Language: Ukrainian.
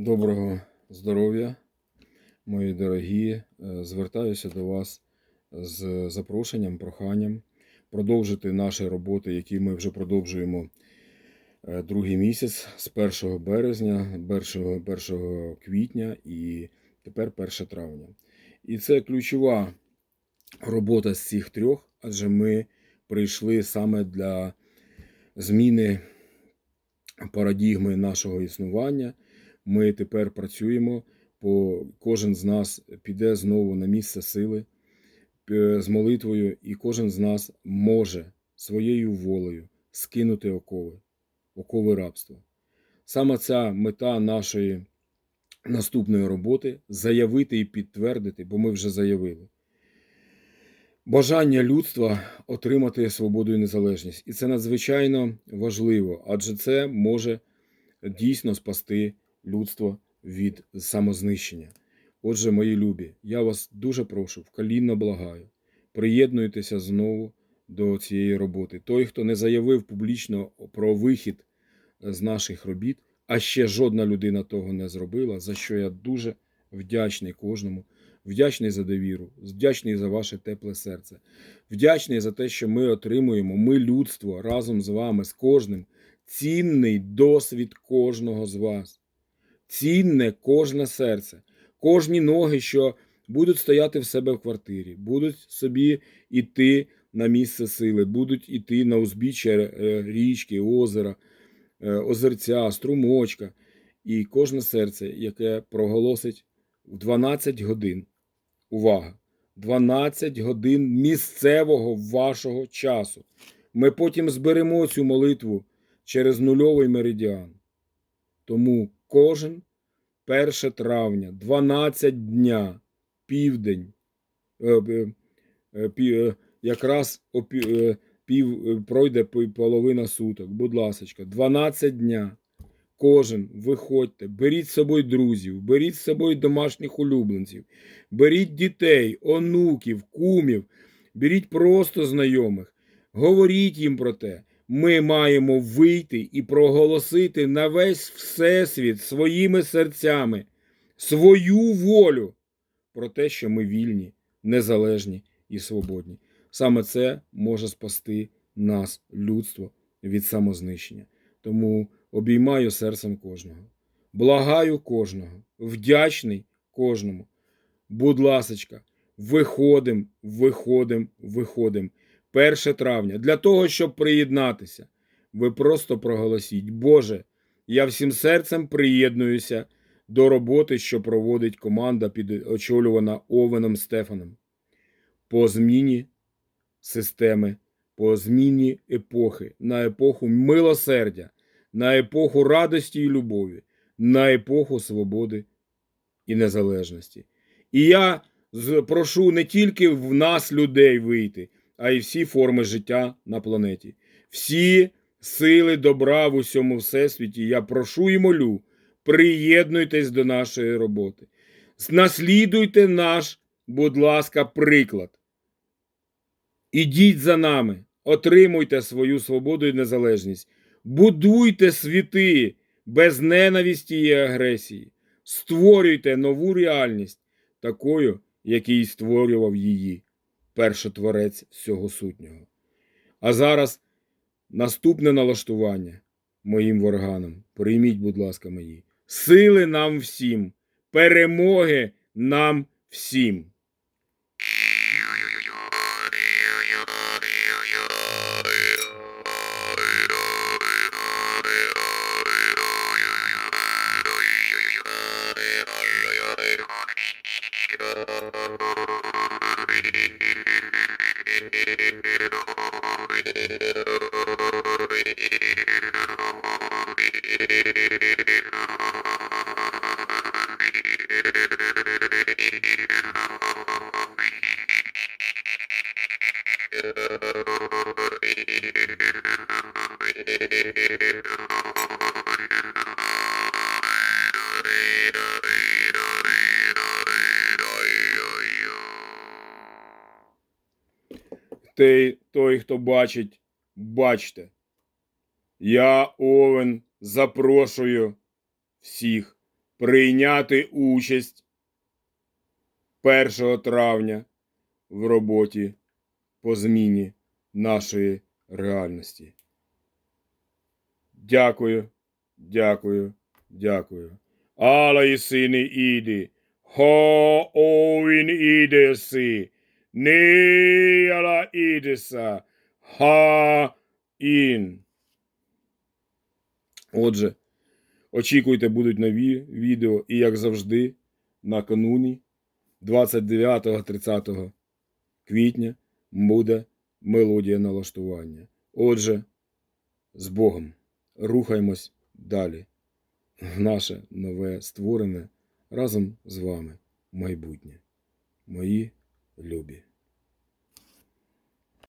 Доброго здоров'я, мої дорогі. Е, Звертаюся до вас з запрошенням, проханням продовжити наші роботи, які ми вже продовжуємо е, другий місяць з 1 березня, 1, 1 квітня і тепер 1 травня. І це ключова робота з цих трьох, адже ми прийшли саме для зміни парадігми нашого існування. Ми тепер працюємо, бо кожен з нас піде знову на місце сили е, з молитвою, і кожен з нас може своєю волею скинути окови, окови рабства. Саме ця мета нашої наступної роботи заявити і підтвердити, бо ми вже заявили. Бажання людства отримати свободу і незалежність. І це надзвичайно важливо, адже це може дійсно спасти людство від самознищення. Отже, мої любі, я вас дуже прошу, вкалінно благаю, приєднуйтеся знову до цієї роботи. Той, хто не заявив публічно про вихід з наших робіт, а ще жодна людина того не зробила, за що я дуже вдячний кожному, вдячний за довіру, вдячний за ваше тепле серце, вдячний за те, що ми отримуємо, ми людство разом з вами, з кожним, цінний досвід кожного з вас цінне кожне серце, кожні ноги, що будуть стояти в себе в квартирі, будуть собі йти на місце сили, будуть йти на узбіччя е, річки, озера, е, озерця, струмочка. І кожне серце, яке проголосить в 12 годин. Увага! 12 годин місцевого вашого часу. Ми потім зберемо цю молитву через нульовий меридіан. Тому кожен 1 травня, 12 дня, південь, е, е, е, якраз пів, пройде половина суток. Будь ласка, 12 дня. Кожен виходьте, беріть з собою друзів, беріть з собою домашніх улюбленців, беріть дітей, онуків, кумів, беріть просто знайомих, говоріть їм про те. Ми маємо вийти і проголосити на весь всесвіт своїми серцями свою волю про те, що ми вільні, незалежні і свободні. Саме це може спасти нас, людство, від самознищення. Тому обіймаю серцем кожного, благаю кожного, вдячний кожному. Будь ласочка, виходим, виходим, виходим. 1 травня. Для того, щоб приєднатися, ви просто проголосіть. Боже, я всім серцем приєднуюся до роботи, що проводить команда, під очолювана Овеном Стефаном. По зміні системи, по зміні епохи, на епоху милосердя, на епоху радості і любові, на епоху свободи і незалежності. І я прошу не тільки в нас, людей, вийти а й всі форми життя на планеті. Всі сили добра в усьому всесвіті. Я прошу і молю, приєднуйтесь до нашої роботи. Наслідуйте наш, будь ласка, приклад. Ідіть за нами, отримуйте свою свободу і незалежність, будуйте світи без ненависті і агресії, створюйте нову реальність, такою, який створював її першотворець всього сутнього. А зараз наступне налаштування моїм ворганам. Прийміть, будь ласка, мої. Сили нам всім, перемоги нам всім. Той, той, хто бачить, бачте. Я, Овен, запрошую всіх прийняти участь 1 травня в роботі по зміні нашої реальності. Дякую, дякую, дякую. Sin idi, ha oin idesi, ne ala idesa, ін. Отже, очікуйте, будуть нові відео, і як завжди, накануні 29-30 квітня буде мелодія налаштування. Отже, з Богом рухаємось далі в наше нове створене разом з вами майбутнє. Мої любі.